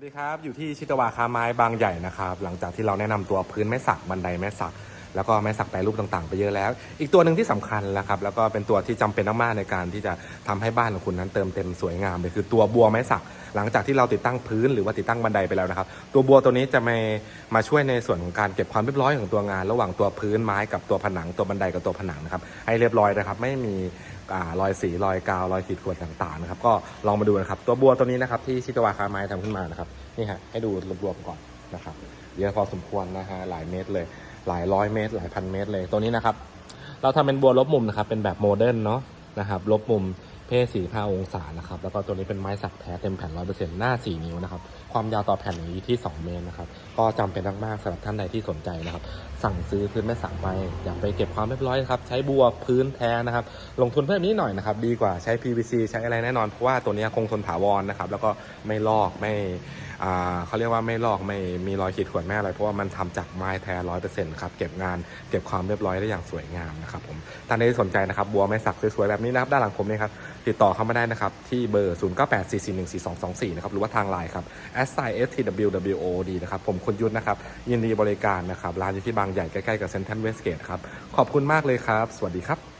วัสดีครับ อยู่ที่ชิตวาคาไม้บางใหญ่นะครับ หลังจากที่เราแนะนำตัวพื้นไม้สักบันไดไม้สัก แล้วก็ไม้สักแปรรูปต่างๆ ไปเยอะแล้ว อีกตัวหนึ่งที่สำคัญนะครับแล้วก็เป็นตัวที่จำเป็นมากๆในการที่จะทำให้บ้านของคุณนั้นเติมเต็มสวยงามเลยคือตัวบัวไม้สัก หลังจากที่เราติดตั้งพื้นหรือว่าติดตั้งบันไดไปแล้วนะครับ ตัวบัวตัวนี้จะมามาช่วยในส่วนของการเก็บความเรียบร้อยของตัวงาน ระหว่างตัวพื้นไม้กับตัวผนังตัวบันไดกับตัวผนังนะครับให้เรียบร้อยนะครับ ไม่มีอรอยสีรอยกาวรอยขีดข่วนต่างๆนะครับก็ลองมาดูนะครับตัวบัวตัวนี้นะครับที่ชิตวาคาไม้ทำขึ้นมานะครับนี่ฮะให้ดูรวมๆก่อนนะครับเยอะพอสมควรนะฮะหลายเมตรเลย หลายร้อยเมตร หลายพันเมตรเลยตัวนี้นะครับ เราทำเป็นบัวลบมุมนะครับ เป็นแบบโมเดิร์นเนาะนะครับ ลบมุม เพศสี่ห้าองศานะครับ แล้วก็ตัวนี้เป็นไม้สักแท้เต็มแผ่นร้อยเปอร์เซ็นต์หน้าสี่นิ้วนะครับ ความยาวต่อแผ่นอยู่ที่ 2 เมตรนะครับ ก็จำเป็นมากๆสำหรับท่านใดที่สนใจนะครับ สั่งซื้อพื้นแม่สักไปอยากไปเก็บความเรียบร้อยครับ ใช้บัวพื้นแท้นะครับ ลงทุนเพิ่มนิดหน่อยนะครับ ดีกว่าใช้ PVC ใช้อะไรแน่นอน เพราะว่าตัวนี้คงทนถาวรนะครับ แล้วก็ไม่ลอก ไม่เขาเรียกว่าไม่ลอกไม่มีรอยขีดข่วนแม่อะไร เพราะว่ามันทำจากไม้แท้ร้อยเปอร์เซ็นต์ครับ เก็บงาน เก็บความเรียบร้อยได้อย่างสวยงามนะครับผม ท่านใดที่สนใจนะครับ บัวไม้สักสวยๆแบบนี้นะครับ ด้านหลังผมนี่ครับ ติดต่อเข้ามาได้นะครับ ที่เบอร์ 0 9 8 4 4 1 4 2 2 4 นะครับ หรือว่าทางไลน์ครับ s i s t w w o d นะครับ ผมคุณยุทธนะครับ ยินดีบริการนะครับ ร้านอยู่ที่บางใหญ่ใกล้ๆกับเซ็นทรัลเวสเกตครับ ขอบคุณมากเลยครับ สวัสดีครับ